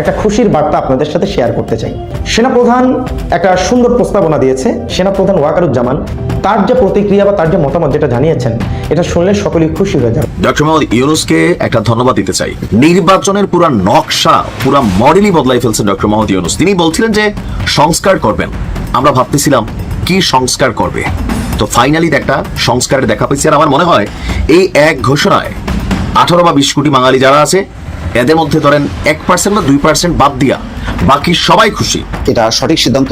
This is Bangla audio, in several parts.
একটা খুশির বার্তা আপনাদের সাথে শেয়ার করতে চাই। সেনাপ্রধান একটা সুন্দর প্রস্তাবনা দিয়েছে। সেনাপ্রধান ওয়াকারুজ্জামান, তার যে প্রতিক্রিয়া বা তার যে মতামত যেটা জানিয়েছেন, এটা শুনলে সকলেই খুশি হয়ে যাবে। ডক্টর মোহাম্মদ ইউনুসকে একটা ধন্যবাদ দিতে চাই। নির্বাচনের পুরা নকশা, পুরা মডেলই বদলাই ফেলছেন ডক্টর মোহাম্মদ ইউনুস তিনি বলছিলেন যে, সংস্কার করবেন। আমরা ভাবতেছিলাম, কি সংস্কার করবে? তো ফাইনালি একটা সংস্কারের দেখা পেয়েছি আর আমার মনে হয়, এই এক ঘোষণায় আঠারো বা বিশ কোটি বাঙালি যারা আছে এদের মধ্যে ধরেন এক পার্সেন্ট বা দুই পার্সেন্ট বাদ দিয়া বাকি সবাই খুশি। এটা সঠিক সিদ্ধান্ত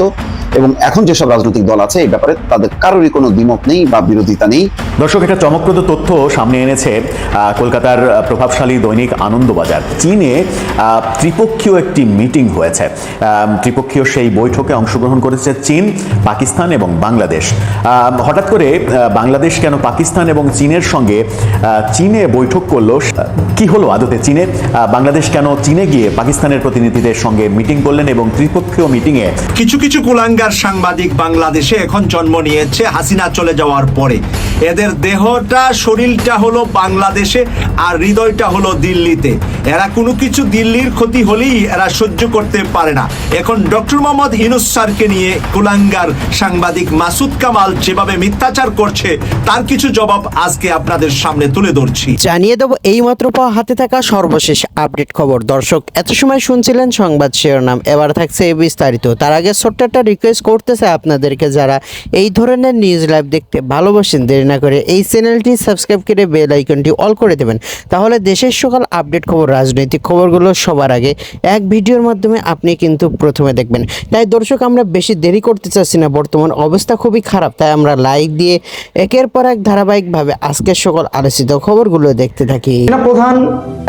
এবং এখন যেসব রাজনৈতিক দল আছে এই ব্যাপারে তাদের কারোরই কোনো দ্বিমত নেই বা বিরোধিতা নেই। দর্শক একটা চমকপ্রদ তথ্য সামনে এনেছে কলকাতার প্রভাবশালী দৈনিক আনন্দবাজার। চীনে ত্রিপক্ষীয় একটি মিটিং হয়েছে। ত্রিপক্ষীয় সেই বৈঠকে অংশগ্রহণ করেছে চীন পাকিস্তান এবং বাংলাদেশ। আহ, হঠাৎ করে আহ, বাংলাদেশ কেন পাকিস্তান এবং চীনের সঙ্গে চীনে বৈঠক করল কি হলো আদতে চীনে? বাংলাদেশ কেন চীনে গিয়ে পাকিস্তানের প্রতিনিধিদের সঙ্গে মিটিং করলেন এবং ত্রিপক্ষীয় মিটিংয়ে কিছু কিছু কুলাঙ্গার সাংবাদিক বাংলাদেশে এখন জন্ম নিয়েছে হাসিনা চলে যাওয়ার পরে। এদের দেহটা শরীরটা হলো বাংলাদেশে আর হৃদয়টা হলো দিল্লিতে। এরা কোনো কিছু দিল্লির ক্ষতি হলেই এরা সহ্য করতে পারে না। এখন ডক্টর মোহাম্মদ ইনুস স্যারকে নিয়ে কুলাঙ্গার সাংবাদিক মাসুদ কামাল যেভাবে মিথ্যাচার করছে তার কিছু জবাব আজকে আপনাদের সামনে তুলে ধরছি। জানিয়ে দেব এইমাত্র পাওয়া হাতে থাকা সর্বশেষ আপডেট খবর। দর্শক এত সময় শুনছিলেন সংবাদ শিরোনাম এবার থাকছে এই বিস্তারিত। তার আগে ছোট্ট একটা রিকোয়েস্ট করতেছে আপনাদেরকে যারা এই ধরনের নিউজ লাইভ দেখতে ভালোবাসেন, দেরি না করে এই চ্যানেলটি সাবস্ক্রাইব করে বেল আইকনটি অল করে দেবেন। তাহলে দেশের সকল আপডেট খবর, রাজনৈতিক খবরগুলো সবার আগে এক ভিডিওর মাধ্যমে আপনি কিন্তু প্রথমে দেখবেন। তাই দর্শক, আমরা বেশি দেরি করতে চাচ্ছি না, বর্তমান অবস্থা খুবই খারাপ, তাই আমরা লাইক দিয়ে একের পর এক ধারাবাহিকভাবে আজকের সকল আলোচিত খবরগুলো দেখতে থাকি। প্রধান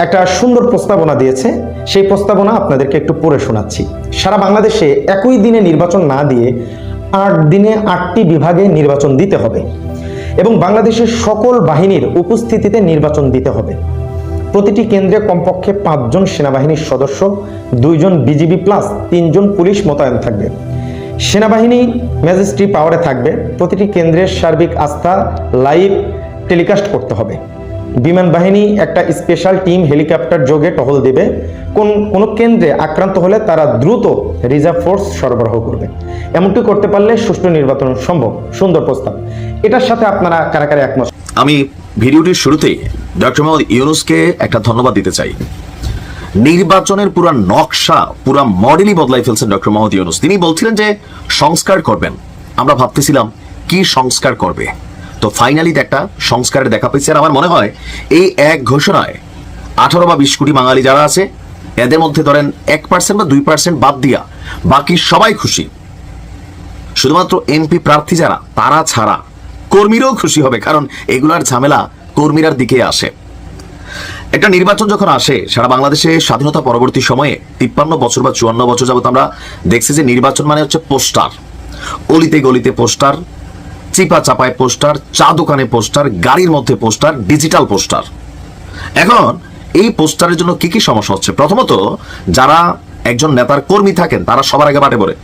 একটা সুন্দর প্রস্তাবনা দিয়েছে, সেই প্রস্তাবনা আপনাদেরকে একটু পড়ে শোনাচ্ছি। সারা বাংলাদেশে একই দিনে নির্বাচন না দিয়ে আট দিনে আটটি বিভাগে নির্বাচন দিতে হবে এবং বাংলাদেশের সকল বাহিনীর উপস্থিতিতে নির্বাচন দিতে হবে। প্রতিটি কেন্দ্রে কমপক্ষে পাঁচজন সেনাবাহিনীর সদস্য, দুইজন বিজিবি প্লাস তিনজন পুলিশ মোতায়েন থাকবে। সেনাবাহিনী ম্যাজিস্ট্রি পাওয়ারে থাকবে। প্রতিটি কেন্দ্রের সার্বিক আস্থা লাইভ টেলিকাস্ট করতে হবে। বিমান বাহিনী একটা স্পেশাল টিম হেলিকপ্টার যোগে টহল দেবে। কোন, কোনো কেন্দ্রে আক্রান্ত হলে তারা দ্রুত রিজার্ভ ফোর্স সরবরাহ করবে। এমনটি করতে পারলে সুষ্ঠু নির্বাচন সম্ভব। সুন্দর প্রস্তাব। এটার সাথে আপনারা কারা কারা একমত? আমি ভিডিওটির শুরুতেই ডক্টর মোহাম্মদ ইউনুসকে একটা ধন্যবাদ দিতে চাই। নির্বাচনের পুরা নকশা, পুরো মডেলই বদলাই ফেলছেন ডক্টর মোহাম্মদ ইউনুস। তিনি বলছিলেন যে সংস্কার করবেন। আমরা ভাবতেছিলাম, কি সংস্কার করবে? তো ফাইনালি একটা সংস্কারের দেখা পেয়েছে আর আমার মনে হয় এই এক ঘোষণায় আঠারো বা বিশ কোটি বাঙালি যারা আছে, এদের মধ্যে ধরেন এক পার্সেন্ট বা দুই পার্সেন্ট বাদ দিয়া বাকি সবাই খুশি। শুধুমাত্র এমপি প্রার্থী যারা, তারা ছাড়া কর্মীরাও খুশি হবে, কারণ এগুলার ঝামেলা কর্মীরার দিকে আসে। একটা নির্বাচন যখন আসে, সারা বাংলাদেশে স্বাধীনতা পরবর্তী সময়ে তিপ্পান্ন বছর বা চুয়ান্ন বছর যাবত আমরা দেখছি যে নির্বাচন মানে হচ্ছে পোস্টার। অলিতে গলিতে পোস্টার চিপা চাপায় পোস্টার, চা দোকানে পোস্টার, গাড়ির মধ্যে পোস্টার, ডিজিটাল পোস্টার। এখন এই পোস্টারের জন্য কি কি সমস্যা হচ্ছে? প্রথমত, যারা একজন নেতার কর্মী থাকেন, তারা সবার আগে বাটে পড়ে।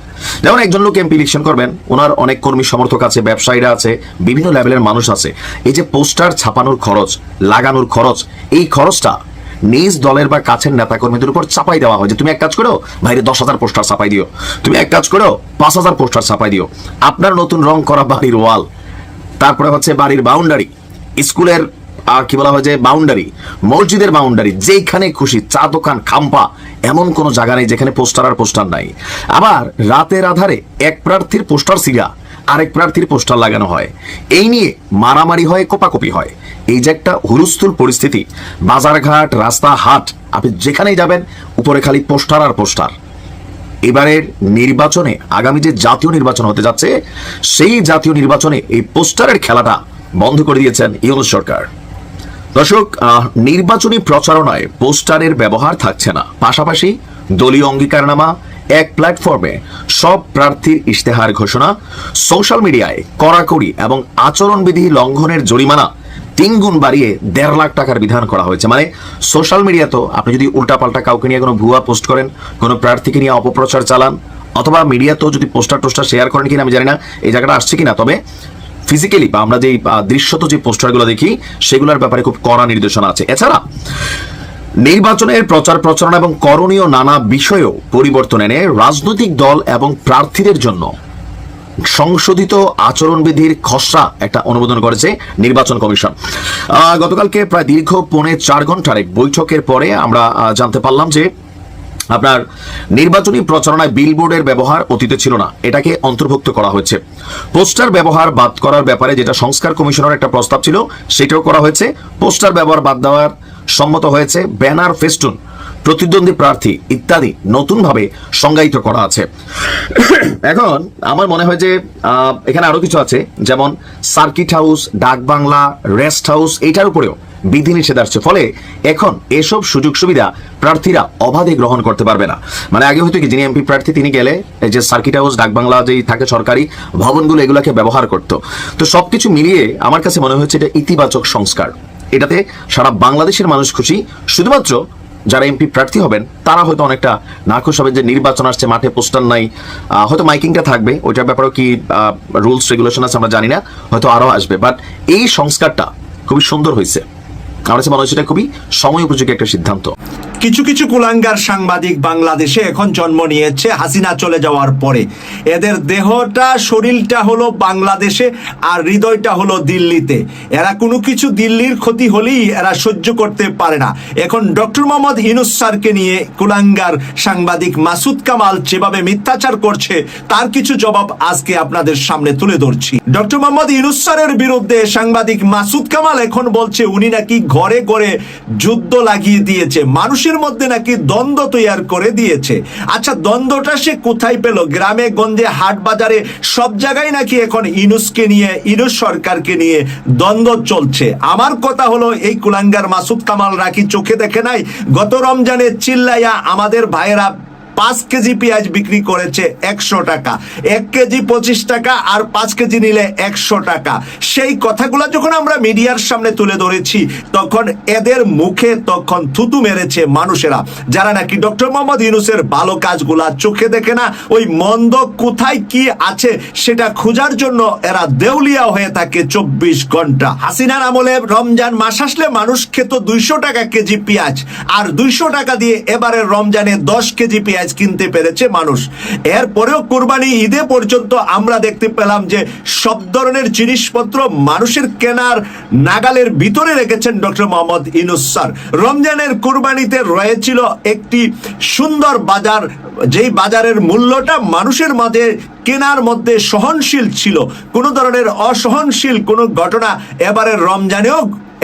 যেমন একজন লোক এমপি ইলেকশন করবেন, ওনার অনেক কর্মী সমর্থক আছে, ব্যবসায়ীরা আছে, বিভিন্ন লেভেলের মানুষ আছে। এই যে পোস্টার ছাপানোর খরচ, লাগানোর খরচ, এই খরচটা নিজ দলের বা কাছের নেতা কর্মীদের উপর চাপাই দেওয়া হয় যে, তুমি এক কাজ করো বাইরে দশ হাজার পোস্টার ছাপাই দিও। তুমি এক কাজ করো, পাঁচ হাজার পোস্টার ছাপাই দিও। আপনার নতুন রং করা বাড়ির ওয়াল। তারপরে হচ্ছে বাড়ির বাউন্ডারি স্কুলের কি বলা হয় যে বাউন্ডারি মসজিদের বাউন্ডারি যেখানে খুশি, চা দোকান, খাম্পা, এমন কোনো জায়গা নেই যেখানে পোস্টার আর পোস্টার নাই। আবার রাতের আধারে এক প্রার্থীর পোস্টার সিগা আরেক প্রার্থীর পোস্টার লাগানো হয়। এই নিয়ে মারামারি হয়, কোপাকপি হয়। এই যে একটা হুলস্থুল পরিস্থিতি। বাজারঘাট রাস্তা হাট আপনি যেখানেই যাবেন, উপরে খালি পোস্টার আর পোস্টার। এবারের নির্বাচনে, আগামী যে জাতীয় নির্বাচন হতে যাচ্ছে, সেই জাতীয় নির্বাচনে এই পোস্টারের খেলাটা বন্ধ করে দিয়েছেন ইউনুস সরকার। দর্শক নির্বাচনী প্রচারণায় পোস্টারের ব্যবহার থাকছে না। পাশাপাশি দলীয় অঙ্গীকারনামা এক প্ল্যাটফর্মে সব প্রার্থীর ইশতেহার ঘোষণা সোশ্যাল মিডিয়ায় কড়াকড়ি এবং আচরণবিধি লঙ্ঘনের জরিমানা তিন গুণ বাড়িয়ে দেড় লাখ টাকার বিধান করা হয়েছে। মানে সোশ্যাল মিডিয়া তো আপনি যদি উল্টাপাল্টা কাউকে নিয়ে কোনো ভুয়া পোস্ট করেন, কোনো প্রার্থীকে নিয়ে অপপ্রচার চালান, অথবা মিডিয়াতেও যদি পোস্টার টোস্টার শেয়ার করেন কিনা আমি জানি না এই জায়গাটা আসছে কিনা। তবে ফিজিক্যালি বা আমরা যে দৃশ্যত যে পোস্টারগুলো দেখি, সেগুলোর ব্যাপারে খুব কড়া নির্দেশনা আছে। এছাড়া নির্বাচনের প্রচার প্রচারণ এবং করণীয় নানা বিষয়েও পরিবর্তন এনে রাজনৈতিক দল এবং প্রার্থীদের জন্য সংশোধিত আচরণবিধির খসড়া একটা অনুমোদন করেছে নির্বাচন কমিশন। গতকালকে প্রায় দীর্ঘ পৌনে চার ঘণ্টার এক বৈঠকের পরে আমরা জানতে পারলাম যে আপনার নির্বাচনী প্রচারণায় বিলবোর্ডের ব্যবহার অতীতে ছিল না। এটাকে অন্তর্ভুক্ত করা হয়েছে। পোস্টার ব্যবহার বাদ করার ব্যাপারে যেটা সংস্কার কমিশনের একটা প্রস্তাব ছিল, সেটাও করা হয়েছে। পোস্টার ব্যবহার বাদ দেওয়ার সম্মত হয়েছে ব্যানার ফেস্টুন, প্রতিদ্বন্দ্বী প্রার্থী ইত্যাদি নতুনভাবে সংজ্ঞায়িত করা আছে। এখন আমার মনে হয় যে এখানে আরও কিছু আছে, যেমন সার্কিট হাউস ডাক বাংলা রেস্ট হাউস এইটার উপরেও বিধিনিষেধ আসছে ফলে এখন এসব সুযোগ সুবিধা প্রার্থীরা অবাধে গ্রহণ করতে পারবে না। মানে আগে হয়তো কি যিনি এমপি প্রার্থী, তিনি গেলে এই যে সার্কিট হাউস ডাক বাংলা যেই থাকে সরকারি ভবনগুলো, এগুলোকে ব্যবহার করতো। তো সবকিছু মিলিয়ে আমার কাছে মনে হচ্ছে এটা ইতিবাচক সংস্কার। এটাতে সারা বাংলাদেশের মানুষ খুশি। শুধুমাত্র যারা এমপি প্রার্থী হবেন, তারা হয়তো অনেকটা নাখুশ হবেন যে নির্বাচন আসছে, মাঠে পোস্টার নাই। হয়তো মাইকিংটা থাকবে, ওইটার ব্যাপারেও কি রুলস রেগুলেশন আছে আমরা জানি না, হয়তো আরও আসবে। বাট এই সংস্কারটা খুবই সুন্দর হয়েছে। আমার কাছে মনে হয় এটা খুবই সময় উপযোগী একটা সিদ্ধান্ত। কিছু কিছু কুলাঙ্গার সাংবাদিক বাংলাদেশে এখন জন্ম নিয়েছে, হাসিনা চলে যাওয়ার পরে। এদের দেহটা, শরীরটা হলো বাংলাদেশে আর হৃদয়টা হলো দিল্লিতে। এরা কোনো কিছু দিল্লির ক্ষতি হলেই এরা সহ্য করতে পারে না। এখন ডক্টর মোহাম্মদ ইনুস স্যারকে নিয়ে কুলাঙ্গার সাংবাদিক মাসুদ কামাল যেভাবে মিথ্যাচার করছে, তার কিছু জবাব আজকে আপনাদের সামনে তুলে ধরছি। ডক্টর মোহাম্মদ ইনুস স্যারের বিরুদ্ধে সাংবাদিক মাসুদ কামাল এখন বলছে, উনি নাকি ঘরে ঘরে যুদ্ধ লাগিয়ে দিয়েছে। মানুষের মধ্যে নাকি দ্বন্দ্ব তৈরি করে দিয়েছে। আচ্ছা দ্বন্দ্বটা সে কোথায় পেল? গ্রামে, গঞ্জে, হাট বাজারে, সব জায়গায় নাকি এখন ইনুসকে নিয়ে, ইনুস সরকারকে নিয়ে দ্বন্দ্ব চলছে? আমার কথা হলো, এই কুলাঙ্গার মাসুদ কামাল রাখি চোখে দেখে নাই। গত রমজানে চিল্লাইয়া আমাদের ভাইয়েরা পাঁচ কেজি পেঁয়াজ বিক্রি করেছে একশো টাকা। এক কেজি পঁচিশ টাকা আর পাঁচ কেজি নিলে একশো টাকা। সেই কথাগুলো যখন আমরা মিডিয়ার সামনে তুলে ধরেছি, তখন এদের মুখে তখন থুতু মেরেছে মানুষেরা, যারা নাকি ডক্টর মোহাম্মদ ইউনুসের ভালো কাজগুলা চোখে দেখে না, ওই মন্দ কোথায় কি আছে সেটা খোঁজার জন্য এরা দেউলিয়া হয়ে থাকে চব্বিশ ঘণ্টা। হাসিনার আমলে রমজান মাস আসলে মানুষ খেত দুইশো টাকা কেজি পেঁয়াজ, আর দুইশো টাকা দিয়ে এবারে রমজানে দশ কেজি পেঁয়াজ কিনতে পেরেছে মানুষ। এরপরেও কোরবানি ঈদে পর্যন্ত আমরা দেখতে পেলাম যে সব ধরনের জিনিসপত্র মানুষের কেনার নাগালের ভিতরে রেখেছেন ডক্টর মোহাম্মদ ইনুস স্যার। রমজানের কোরবানিতে রয়েছিল একটি সুন্দর বাজার, যেই বাজারের মূল্যটা মানুষের মাঝে কেনার মধ্যে সহনশীল ছিল। কোনো ধরনের অসহনশীল কোনো ঘটনা এবারের রমজানেও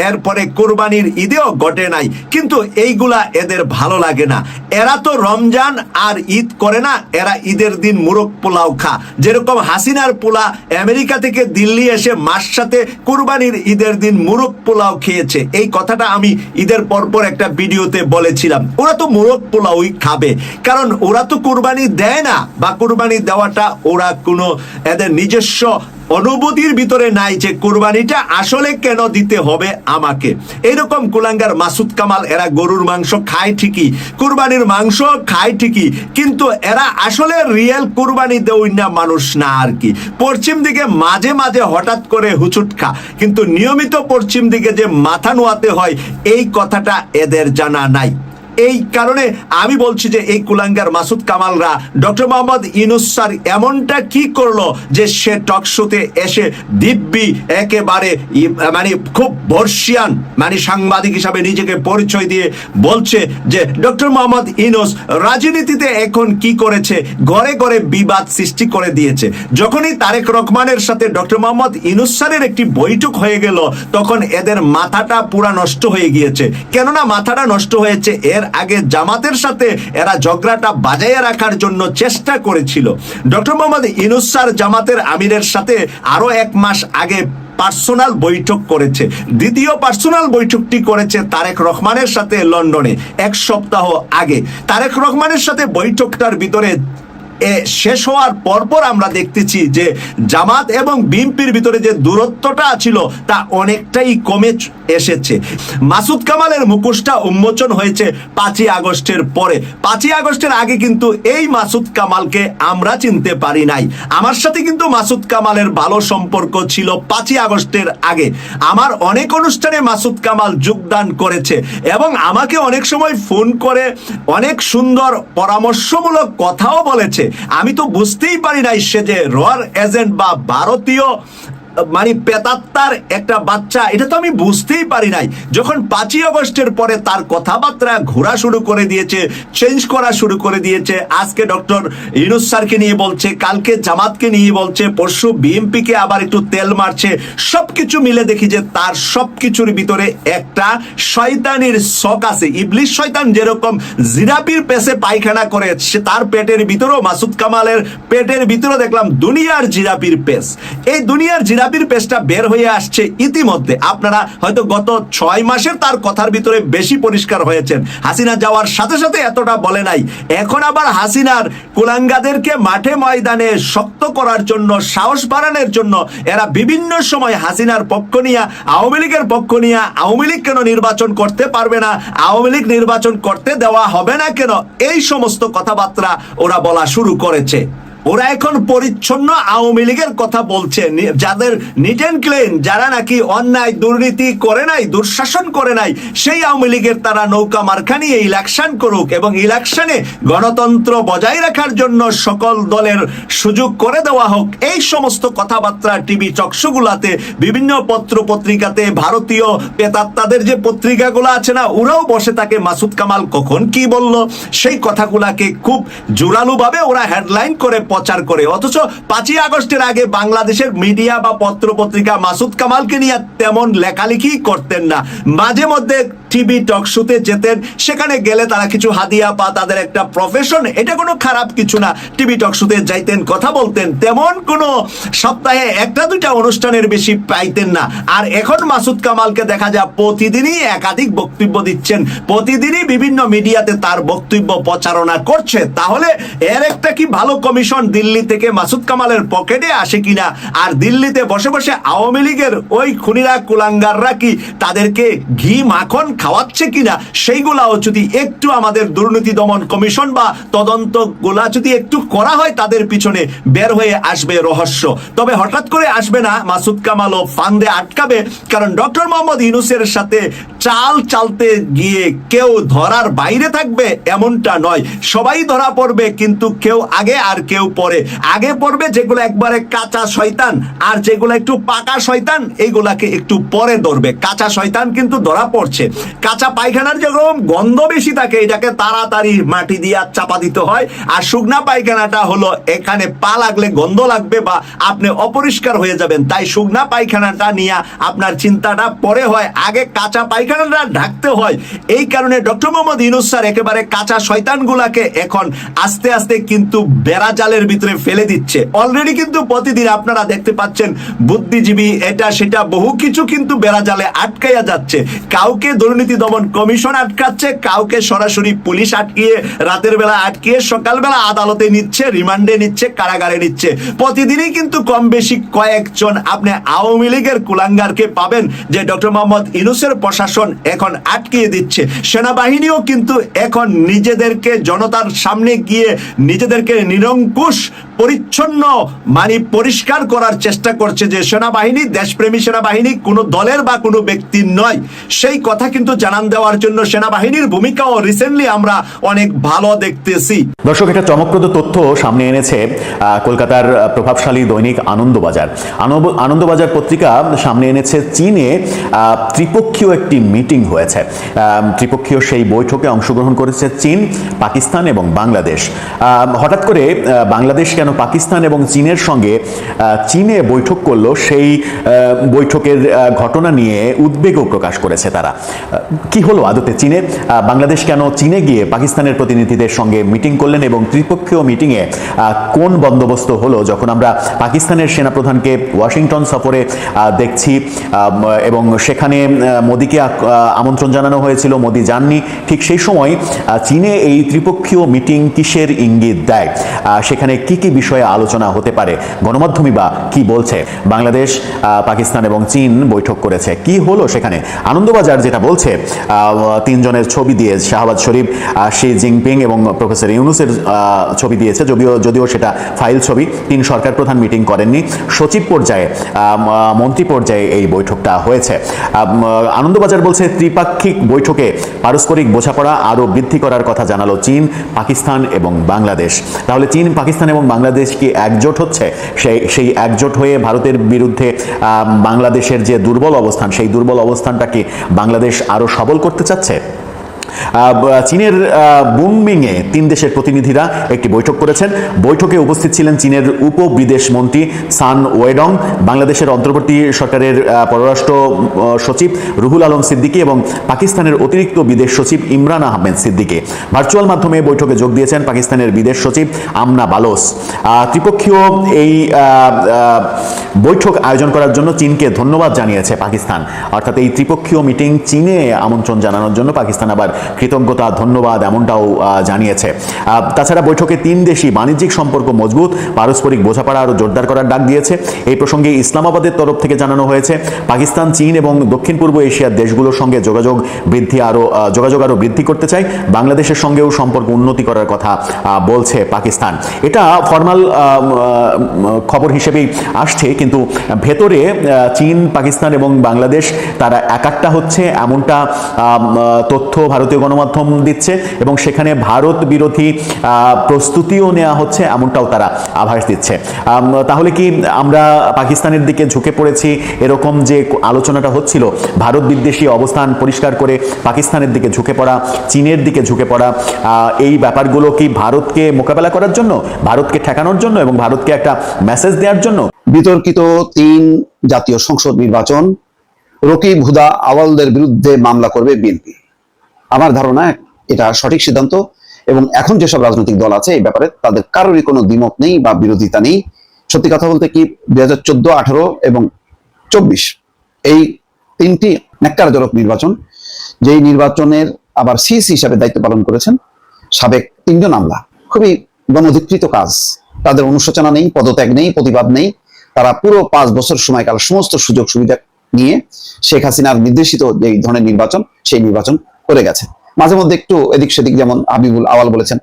এরপরে কোরবানির ঈদেও ঘটে নাই। কিন্তু এইগুলা এদের ভালো লাগে না। এরা তো রমজান আর ঈদ করে না, এরা ঈদের দিন মুরগ পোলাও খা। যেরকম হাসিনার পোলা আমেরিকা থেকে দিল্লি এসে মাস সাথে কোরবানির ঈদের দিন মুরগ পোলাও খেয়েছে। এই কথাটা আমি ঈদের পরপর একটা ভিডিওতে বলেছিলাম। ওরা তো মুরগ পোলাওই খাবে। কারণ ওরা তো কোরবানি দেয় না, বা কোরবানি দেওয়াটা ওরা কোনো এদের নিজস্ব অনুভূতির ভিতরে নাই যে কোরবানিটা আসলে কেন দিতে হবে আমাকে। এইরকম কুলাঙ্গার মাসুদ কামাল, এরা গরুর মাংস খায় ঠিকই, কোরবানির মাংস খায় ঠিকই, কিন্তু এরা আসলে রিয়েল কোরবানি দেওই না মানুষ না আর কি। পশ্চিম দিকে মাঝে মাঝে হঠাৎ করে হুচুট খা, কিন্তু নিয়মিত পশ্চিম দিকে যে মাথা নোয়াতে হয়, এই কথাটা এদের জানা নাই। এই কারণে আমি বলছি যে এই কুলাঙ্গার মাসুদ কামালরা ডক্টর মোহাম্মদ ইনুস স্যার এমনটা কি করল যে সে টকশোতে এসে দিব্যি একেবারে মানে খুব বর্ষিয়ান মানে সাংবাদিক হিসাবে নিজেকে পরিচয় দিয়ে বলছে যে ডক্টর মোহাম্মদ ইনুস রাজনীতিতে এখন কি করেছে ঘরে ঘরে বিবাদ সৃষ্টি করে দিয়েছে। যখনই তারেক রহমানের সাথে ডক্টর মোহাম্মদ ইনুস স্যারের একটি বৈঠক হয়ে গেল, তখন এদের মাথাটা পুরা নষ্ট হয়ে গিয়েছে। কেননা মাথাটা নষ্ট হয়েছে এর আগে জামাতের সাথে এরা ঝগড়াটা বাজাইয়া রাখার জন্য চেষ্টা করেছিল। ডক্টর মোহাম্মদ ইনুস স্যার জামাতের আমিরের সাথে আরও এক মাস আগে পার্সোনাল বৈঠক করেছে। দ্বিতীয় পার্সোনাল বৈঠকটি করেছে তারেক রহমানের সাথে লন্ডনে। এক সপ্তাহ আগে। তারেক রহমানের সাথে বৈঠকটার ভিতরে শেষ হওয়ার পরপর আমরা দেখতেছি যে জামাত এবং বিএনপির ভিতরে যে দূরত্বটা ছিল তা অনেকটাই কমে এসেছে। মাসুদ কামালের মুখোশটা উন্মোচন হয়েছে পাঁচই আগস্টের পরে। পাঁচই আগস্টের আগে কিন্তু এই মাসুদ কামালকে আমরা চিনতে পারি নাই। আমার সাথে কিন্তু মাসুদ কামালের ভালো সম্পর্ক ছিল পাঁচই আগস্টের আগে। আমার অনেক অনুষ্ঠানে মাসুদ কামাল যোগদান করেছে এবং আমাকে অনেক সময় ফোন করে অনেক সুন্দর পরামর্শমূলক কথাও বলেছে। আমি তো বুঝতেই পারি নাই সে যে রয়ার এজেন্ট বা ভারতীয় মানে পেতাত্তার একটা বাচ্চা, এটা তো আমি বুঝতেই পারি নাই। যখন পাঁচই আগস্টের পরে তার কথাবার্তা ঘোরা শুরু করে দিয়েছে চেঞ্জ করা শুরু করে দিয়েছে, আজকে ডক্টর ইউনুস স্যারকে নিয়ে বলছে, কালকে জামাতকে নিয়ে বলছে, পরশু বিএমপিকে আবার একটু তেল মারছে, সবকিছু মিলে দেখি যে তার সবকিছুর ভিতরে একটা শয়তানির শখ আছে। ইবলিশ শয়তান যেরকম জিরাপির পেছে পায়খানা করে, সে তার পেটের ভিতরেও মাসুদ কামালের পেটের ভিতরে দেখলাম দুনিয়ার জিরাপির পেস এই দুনিয়ার জিরাপির পেসটা বের হয়ে আসছে ইতিমধ্যে। আপনারা হয়তো গত ছয় মাসের তার কথার ভিতরে বেশি পরিষ্কার হয়েছেন। হাসিনা যাওয়ার সাথে সাথে এতটা বলে নাই। এখন আবার হাসিনার কুলাঙ্গাদেরকে মাঠে ময়দানে শক্ত করার জন্য, সাহস বাড়ানোর জন্য এরা বিভিন্ন সময় হাসিনার পক্ষ নিয়ে, আওয়ামী লীগের পক্ষ নিয়ে, আওয়ামী লীগ কেন নির্বাচন করতে পারবে না, আওয়ামী লীগ নির্বাচন করতে দেওয়া হবে না কেন, এই সমস্ত কথাবার্তা ওরা বলা শুরু করেছে। ওরা এখন পরিচ্ছন্ন আওয়ামী লীগের কথা বলছে। যাদের নিট অ্যান্ড ক্লিন, যারা নাকি অন্যায় দুর্নীতি করে নাই, দুঃশাসন করে নাই, সেই আওয়ামী লীগের তারা নৌকা মার্কা নিয়ে ইলেকশন করুক এবং ইলেকশনে গণতন্ত্র বজায় রাখার জন্য সকল দলের সুযোগ করে দেওয়া হোক। এই সমস্ত কথাবার্তা টিভি চকশোগুলাতে বিভিন্ন পত্র পত্রিকাতে ভারতীয় পেতাত্তাদের যে পত্রিকাগুলো আছে না, ওরাও বসে থাকে, মাসুদ কামাল কখন কি বলল? সেই কথাগুলাকে খুব জোরালোভাবে ওরা হেডলাইন করে প্রচার করে। অথচ পাঁচই আগস্টের আগে বাংলাদেশের মিডিয়া বা পত্রপত্রিকা মাসুদ কামালকে নিয়ে তেমন লেখালেখি করতেন না। মাঝে মধ্যে টিভি টক শোতে যেতেন, সেখানে গেলে তারা কিছু হাদিয়া পা তাদের একটা প্রফেশন এটা কোনো খারাপ কিছু না। টিভি টক শোতে যাইতেন, কথা বলতেন, তেমন কোনো সপ্তাহে একটা দুইটা অনুষ্ঠানের বেশি পাইতেন না। আর এখন মাসুদ কামালকে দেখা যায় প্রতিদিনই একাধিক বক্তব্য দিচ্ছেন, প্রতিদিনই বিভিন্ন মিডিয়াতে তার বক্তব্য প্রচারণা করছে। তাহলে এর একটা কি ভালো কমিশন দিল্লি থেকে মাসুদ কামালের পকেটে আসে কিনা? আর দিল্লিতে বসে বসে আওয়ামী লীগের ওই খুনিরা, কুলাঙ্গাররা কি তাদেরকে ঘি মাখন খাওয়াচ্ছে কিনা, সেইগুলাও যদি একটু আমাদের দুর্নীতি দমন কমিশন বা তদন্ত গোলা যদি একটু করা হয়, তাদের পিছনে বের হয়ে আসবে রহস্য। তবে হঠাৎ করে আসবে না, মাসুদ কামালও ফান্দে আটকাবে, কারণ ডক্টর মোহাম্মদ ইউনুসের সাথে চাল চালতে গিয়ে কেউ ধরার বাইরে থাকবে এমনটা নয়। সবাই ধরা পড়বে, কিন্তু কেউ আগে আর কেউ পরে। আগে পড়বে যেগুলো একবারে কাঁচা শয়তান, আর যেগুলো একটু পাকা শয়তান এইগুলাকে একটু পরে ধরবে। কাঁচা শয়তান কিন্তু ধরা পড়ছে। কাঁচা পায়খানার যেরকম গন্ধ বেশি থাকে, এটাকে তাড়াতাড়ি মাটি দিয়ে চাপা দিতে হয়। আর শুকনা পায়খানাটা হলো এখানে পা লাগলে গন্ধ লাগবে বা আপনি অপরিষ্কার হয়ে যাবেন। তাই শুকনা পায়খানাটা নিয়ে আপনার চিন্তাটা পরে হয়। আগে কাঁচা পায়খানাটা ঢাকতে হয়। এই কারণে ডক্টর মোহাম্মদ ইউনুস স্যার একেবারে কাঁচা শয়তানগুলাকে এখন আস্তে আস্তে কিন্তু বেড়া জালের ভিতরে ফেলে দিচ্ছে। অলরেডি কিন্তু প্রতিদিন আপনারা দেখতে পাচ্ছেন, বুদ্ধিজীবী এটা সেটা বহু কিছু কিন্তু বেড়া জালে আটকাইয়া যাচ্ছে। কাউকে দুর্নীতি দমন কমিশন আটকাচ্ছে, কাউকে সরাসরি পুলিশ আটকিয়ে রাতের বেলা আটকিয়ে সকালবেলা আদালতে নিচ্ছে, রিমান্ডে নিচ্ছে, কারাগারে নিচ্ছে। প্রতিদিনই কিন্তু কম বেশি কয়েকজন আপনি আওয়ামী লীগের কুলাঙ্গারকে পাবেন, যে ডক্টর মোহাম্মদ ইনুসের প্রশাসন এখন আটকিয়ে দিচ্ছে। সেনাবাহিনীও কিন্তু এখন নিজেদেরকে জনতার সামনে গিয়ে নিজেদেরকে নিরঙ্কুশ পরিচ্ছন্ন মানে পরিষ্কার করার চেষ্টা করছে যে সেনাবাহিনী, দেশপ্রেমী সেনাবাহিনী, কোনো দলের বা কোনো ব্যক্তির নয়। সেই কথা কিন্তু জানান দেওয়ার জন্য সেনাবাহিনীর ভূমিকাও রিসেন্টলি আমরা অনেক ভালো দেখতেছি। দর্শক, একটা চমকপ্রদ তথ্য সামনে এনেছে কলকাতার প্রভাবশালী দৈনিক আনন্দবাজার। আনন্দবাজার পত্রিকা সামনে এনেছে চীনে ত্রিপক্ষীয় একটি মিটিং হয়েছে। ত্রিপক্ষীয় সেই বৈঠকে অংশগ্রহণ করেছে চীন, পাকিস্তান এবং বাংলাদেশ। হঠাৎ করে বাংলাদেশ কেন কেন পাকিস্তান এবং চীনের সঙ্গে চীনে বৈঠক করল, সেই বৈঠকের ঘটনা নিয়ে উদ্বেগও প্রকাশ করেছে তারা। কি হলো আদতে চীনে? বাংলাদেশ কেন চীনে গিয়ে পাকিস্তানের প্রতিনিধিদের সঙ্গে মিটিং করলেন এবং ত্রিপক্ষীয় মিটিংয়ে কোন বন্দোবস্ত হলো যখন আমরা পাকিস্তানের সেনাপ্রধানকে ওয়াশিংটন সফরে দেখছি এবং সেখানে মোদিকে আমন্ত্রণ জানানো হয়েছিল, মোদি যাননি। ঠিক সেই সময় চীনে এই ত্রিপক্ষীয় মিটিং কিসের ইঙ্গিত দেয়? সেখানে কি কি বিষয়ে আলোচনা হতে পারে। গণমাধ্যমই বা কি বলছে? বাংলাদেশ পাকিস্তান এবং চীন বৈঠক করেছে। কি হলো সেখানে? আনন্দবাজার যেটা বলছে তিনজনের ছবি দিয়ে শাহবাজ শরীফ শি জিনপিং এবং প্রফেসর ইউনুসের ছবি দিয়েছে। যদিও যদিও সেটা ফাইল ছবি, তিন সরকার প্রধান মিটিং করেননি। সচিব পর্যায়ে মন্ত্রী পর্যায়ে এই বৈঠকটা হয়েছে। আনন্দবাজার বলছে, ত্রিপাক্ষিক বৈঠকে পারস্পরিক বোঝাপড়া আরও বৃদ্ধি করার কথা জানালো চীন, পাকিস্তান এবং বাংলাদেশ। তাহলে চীন, পাকিস্তান এবং বাংলাদেশ কি একজোট হচ্ছে? সেই সেই একজোট হয়ে ভারতের বিরুদ্ধে বাংলাদেশের যে দুর্বল অবস্থান, সেই দুর্বল অবস্থানটাকে বাংলাদেশ আরও সবল করতে চাচ্ছে? চীনের বুনমিংয়ে তিন দেশের প্রতিনিধিরা একটি বৈঠক করেছেন। বৈঠকে উপস্থিত ছিলেন চীনের উপ বিদেশ মন্ত্রী সান ওয়েডং, বাংলাদেশের অন্তর্বর্তী সরকারের পররাষ্ট্র সচিব রুহুল আলম সিদ্দিকী এবং পাকিস্তানের অতিরিক্ত বিদেশ সচিব ইমরান আহমেদ সিদ্দিকী। ভার্চুয়াল মাধ্যমে বৈঠকে যোগ দিয়েছেন পাকিস্তানের বিদেশ সচিব আমনা বালোস। ত্রিপক্ষীয় এই বৈঠক আয়োজন করার জন্য চীনকে ধন্যবাদ জানিয়েছে পাকিস্তান। অর্থাৎ এই ত্রিপক্ষীয় মিটিং চীনে আমন্ত্রণ জানানোর জন্য পাকিস্তান আবার কৃতজ্ঞতা, ধন্যবাদ এমনটাও জানিয়েছে। তাছাড়া বৈঠকে তিন দেশই বাণিজ্যিক সম্পর্ক মজবুত, পারস্পরিক বোঝাপড়া আরও জোরদার করার ডাক দিয়েছে। এই প্রসঙ্গে ইসলামাবাদের তরফ থেকে জানানো হয়েছে, পাকিস্তান, চীন এবং দক্ষিণ পূর্ব এশিয়ার দেশগুলোর সঙ্গে যোগাযোগ বৃদ্ধি আরও যোগাযোগ আরও বৃদ্ধি করতে চায়। বাংলাদেশের সঙ্গেও সম্পর্ক উন্নতি করার কথা বলছে পাকিস্তান। এটা ফর্মাল খবর হিসেবেই আসছে, কিন্তু ভেতরে চীন, পাকিস্তান এবং বাংলাদেশ তারা একাট্টা হচ্ছে, এমনটা তথ্য ভারতীয় গণমাধ্যম দিচ্ছে এবং সেখানে ভারত বিরোধী প্রস্তুতিও নেওয়া হচ্ছে এমনটাও তারা আভাস দিচ্ছে। তাহলে কি আমরা পাকিস্তানের দিকে ঝুঁকে পড়েছি এরকম যে আলোচনাটা হচ্ছিল, ভারত বিদ্বেষী অবস্থান পরিষ্কার করে পাকিস্তানের দিকে ঝুঁকে পড়া, চীনের দিকে ঝুঁকে পড়া এই ব্যাপারগুলো কি ভারতকে মোকাবেলা করার জন্য, ভারতকে ঠেকানোর জন্য এবং ভারতকে একটা মেসেজ দেওয়ার জন্য? বিতর্কিত তিন জাতীয় সংসদ নির্বাচন, রকিব হুদা আওয়ালদের বিরুদ্ধে মামলা করবে বিএনপি। আমার ধারণা এটা সঠিক সিদ্ধান্ত এবং এখন যেসব রাজনৈতিক দল আছে এই ব্যাপারে তাদের কারোরই কোনো দ্বিমত নেই বা বিরোধিতা নেই। সত্যি কথা বলতে কি দুই হাজার চোদ্দ, আঠারো এবং চব্বিশ এই তিনটি ন্যাক্কারজনক নির্বাচন, যেই নির্বাচনের আবার সিএসি হিসাবে দায়িত্ব পালন করেছেন সাবেক তিনজন আমলা। খুবই গণধিকৃত কাজ। তাদের অনুশোচনা নেই, পদত্যাগ নেই, প্রতিবাদ নেই। তারা পুরো পাঁচ বছর সময়কাল সমস্ত সুযোগ সুবিধা নিয়ে শেখ হাসিনার নির্দেশিত যে ধরনের নির্বাচন, সেই নির্বাচন করে গেছে মাঝে মধ্যে একটু এদিক সেদিক যেমন হাবিবুল আওয়াল বলেছেন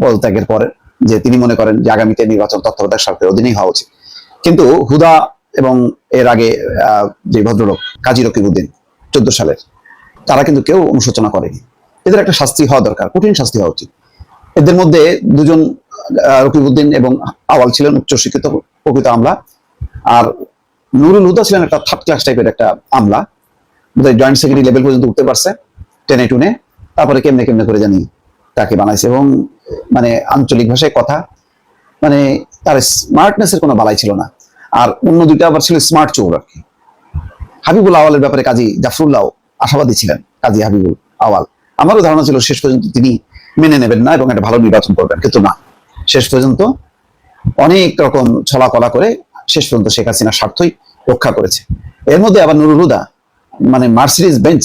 পদত্যাগের পরে যে তিনি মনে করেন যে আগামীতে নির্বাচন তত্ত্বাবধায়ক সরকারের অধীনেই হওয়া উচিত। কিন্তু হুদা এবং এর আগে যে ভদ্রলোক কাজী রকিবউদ্দিন চোদ্দ সালের তারা কিন্তু কেউ অনুশোচনা করেনি। এদের একটা শাস্তি হওয়া দরকার কঠিন শাস্তি হওয়া উচিত। এদের মধ্যে দুজন আহ, রকিবউদ্দিন এবং আওয়াল ছিলেন উচ্চশিক্ষিত প্রকৃত আমলা আর নুরুল হুদা ছিলেন একটা থার্ড ক্লাস টাইপের একটা আমলা। জয়েন্ট সেক্রেটারি লেভেল পর্যন্ত উঠতে পারছে। টেনে টুনে তারপরে কেমনে কেমনে করে জানি তাকে বানাইছে এবং মানে আঞ্চলিক ভাষায় কথা মানে তার স্মার্টনেস এর কোনো বালাই ছিল না। আর অন্য দুইটা আবার ছিল স্মার্ট চোর আর কি। হাবিবুল আওয়ালের ব্যাপারে কাজী জাফরুল্লাহ আশাবাদী ছিলেন, কাজী হাবিবুল আওয়াল। আমারও ধারণা ছিল শেষ পর্যন্ত তিনি মেনে নেবেন না এবং একটা ভালো নির্বাচন করবেন, কিন্তু না। শেষ পর্যন্ত অনেক রকম ছলা কলা করে শেষ পর্যন্ত শেখ হাসিনা স্বার্থই রক্ষা করেছে। এর মধ্যে আবার নুরুল হুদা মানে মার্সিডিজ বেঞ্চ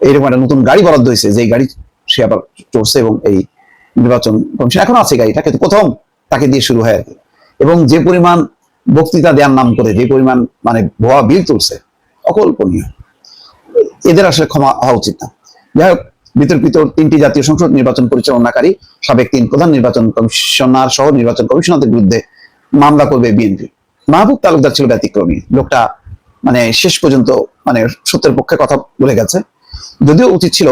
এইরকম একটা নতুন গাড়ি বরাদ্দ হয়েছে যে গাড়ি সে আবার চড়ছে এবং এই নির্বাচন কমিশন এখনও আছে গাড়িটা, কিন্তু প্রথম তাকে দিয়ে শুরু হয় আর কি। এবং যে পরিমাণ বক্তৃতা দেওয়ার নাম করে, যে পরিমাণ মানে ভুয়া বিল তুলছে, অকল্পনীয়। এদের আসলে ক্ষমা হওয়া উচিত না। যাই হোক, বিতর্কিত তিনটি জাতীয় সংসদ নির্বাচন পরিচালনাকারী সাবেক তিন প্রধান নির্বাচন কমিশনার সহ নির্বাচন কমিশনারদের বিরুদ্ধে মামলা করবে বিএনপি। মাহবুব তালুকদার ছিল ব্যতিক্রমী, লোকটা মানে শেষ পর্যন্ত মানে সত্যের পক্ষে কথা বলে গেছে। যদিও উচিত ছিল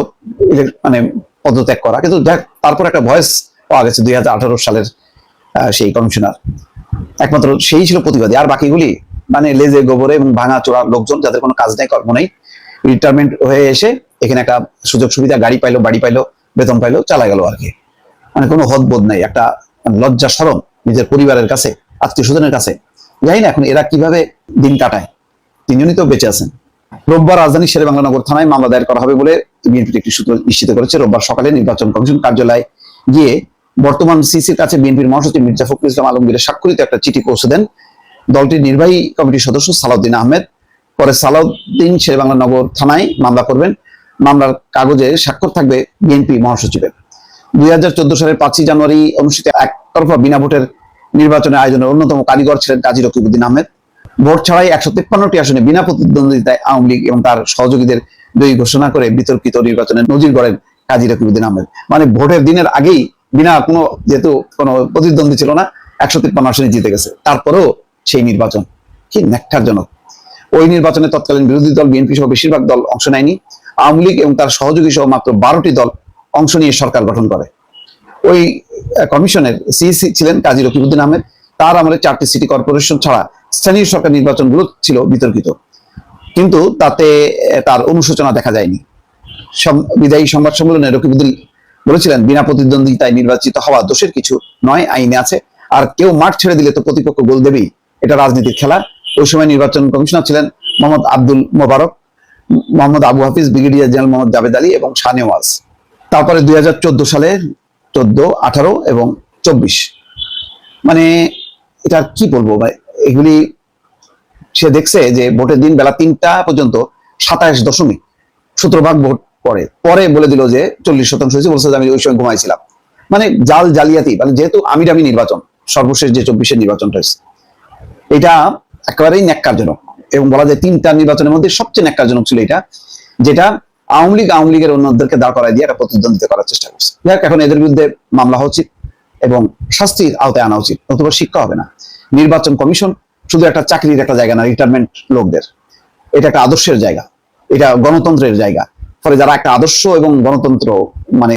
মানে পদত্যাগ করা, কিন্তু দেখ, তারপর একটা ভয়েস পাওয়া গেছে দুই সালের সেই কমিশনার। একমাত্র সেই ছিল প্রতিবাদী। আর বাকিগুলি মানে লেজে গোবরে এবং ভাঙা চোরা লোকজন, যাদের কোনো কাজ নেই, কর্ম নেই রিটায়ারমেন্ট হয়ে এসে এখানে একটা সুযোগ সুবিধা, গাড়ি পাইলো, বাড়ি পাইলো, বেতন পাইলো, চালা গেল আর কি। মানে কোনো হদবোধ নাই, একটা লজ্জা সরম নিজের পরিবারের কাছে, আত্মীয় স্বজনের কাছে। জানি না এখন এরা কীভাবে দিন কাটায়। তিনজনই তো বেঁচে আছেন। রোববার রাজধানী শেরে বাংলানগর থানায় মামলা দায়ের করা হবে বলে বিএনপির একটি সূত্র নিশ্চিত করেছে। রোববার সকালে নির্বাচন কমিশন কার্যালয়ে গিয়ে বর্তমান সিসির কাছে বিএনপির মহাসচিব মির্জা ফখরুল ইসলাম আলমগীরের স্বাক্ষরিত একটা চিঠি পৌঁছে দেন। দলটির নির্বাহী কমিটির সদস্য সালাউদ্দিন আহমেদ। পরে সালাউদ্দিন শেরে বাংলা নগর থানায় মামলা করবেন। মামলার কাগজে স্বাক্ষর থাকবে বিএনপি মহাসচিবের। দুই হাজার চোদ্দ সালের পাঁচই জানুয়ারি অনুষ্ঠিত একতরফা বিনা ভোটের নির্বাচনের আয়োজনের অন্যতম কারিগর ছিলেন কাজী রকিবউদ্দিন আহমেদ। ভোট ছাড়াই একশো তিপ্পান্নটি আসনে বিনা প্রতিদ্বন্দ্বিতায় আওয়ামী লীগ এবং তার সহযোগীদের জয়ী ঘোষণা করে বিতর্কিত নির্বাচনের নজির গড়েন কাজী রকিবউদ্দিন আহমেদ মানে ভোটের দিনের আগেই বিনা কোনো যেহেতু কোনো প্রতিদ্বন্দ্বী ছিল না, একশো তিপ্পান্ন আসনে জিতে গেছে। তারপরেও সেই নির্বাচন কি ন্যাক্কারজনক। ওই নির্বাচনে তৎকালীন বিরোধী দল, বিএনপি সহ বেশিরভাগ দল অংশ নেয়নি। আওয়ামী লীগ এবং তার সহযোগী সহ মাত্র বারোটি দল অংশ নিয়ে সরকার গঠন করে। ওই কমিশনের সিইসি ছিলেন কাজী রকিবুদ্দিন আহমেদ তার আমলে চারটি সিটি কর্পোরেশন ছাড়া স্থানীয় সরকার নির্বাচনগুলো ছিল বিতর্কিত। কিন্তু তাতে তার অনুশোচনা দেখা যায়নি। বিদায়ী সংবাদ সম্মেলনে রকিবউদ্দিন বলেছিলেন, বিনা প্রতিদ্বন্দ্বিতায় নির্বাচিত হওয়া দোষের কিছু নয়, আইনে আছে। আর কেউ মাঠ ছেড়ে দিলে তো প্রতিপক্ষ গোল দেবেই। এটা রাজনীতির খেলা। ওই সময় নির্বাচন কমিশনার ছিলেন মোহাম্মদ আব্দুল মোবারক, মোহাম্মদ আবু হাফিজ, ব্রিগেডিয়ার জেনারেল মোহাম্মদ জাভেদ আলী এবং শাহনেওয়াজ তারপরে দুই হাজার চোদ্দ সালে চোদ্দ, আঠারো এবং চব্বিশ। মানে এটা কি বলব এগুলি সে দেখছে যে ভোটের দিন বেলা তিনটা পর্যন্ত সাতাশ দশমিক সতেরো ভাগ ভোট পরে পরে বলে দিল যে চল্লিশ শতাংশ হয়েছে, বলছে যে আমি ওই সময় ঘুমাইছিলাম। মানে জাল জালিয়াতি মানে যেহেতু আমির আমি নির্বাচন, সর্বশেষ যে চব্বিশের নির্বাচনটা হয়েছে। এটা একেবারেই ন্যাক্কারজনক। এবং বলা যায় তিনটা নির্বাচনের মধ্যে সবচেয়ে ন্যাক্কারজনক ছিল এটা, যেটা আওয়ামী লীগ, আওয়ামী লীগের অন্যদেরকে দাঁড় করায় দিয়ে একটা প্রতিদ্বন্দ্বিতা করার চেষ্টা করছে। এখন এদের বিরুদ্ধে মামলা হওয়া উচিত। এবং শাস্তির আওতায় আনা উচিত নতুবা শিক্ষা হবে না। নির্বাচন কমিশন শুধু একটা চাকরির একটা জায়গা না রিটায়ারমেন্ট লোকদের। এটা একটা আদর্শের জায়গা, এটা গণতন্ত্রের জায়গা। ফলে যারা একটা আদর্শ এবং গণতন্ত্র মানে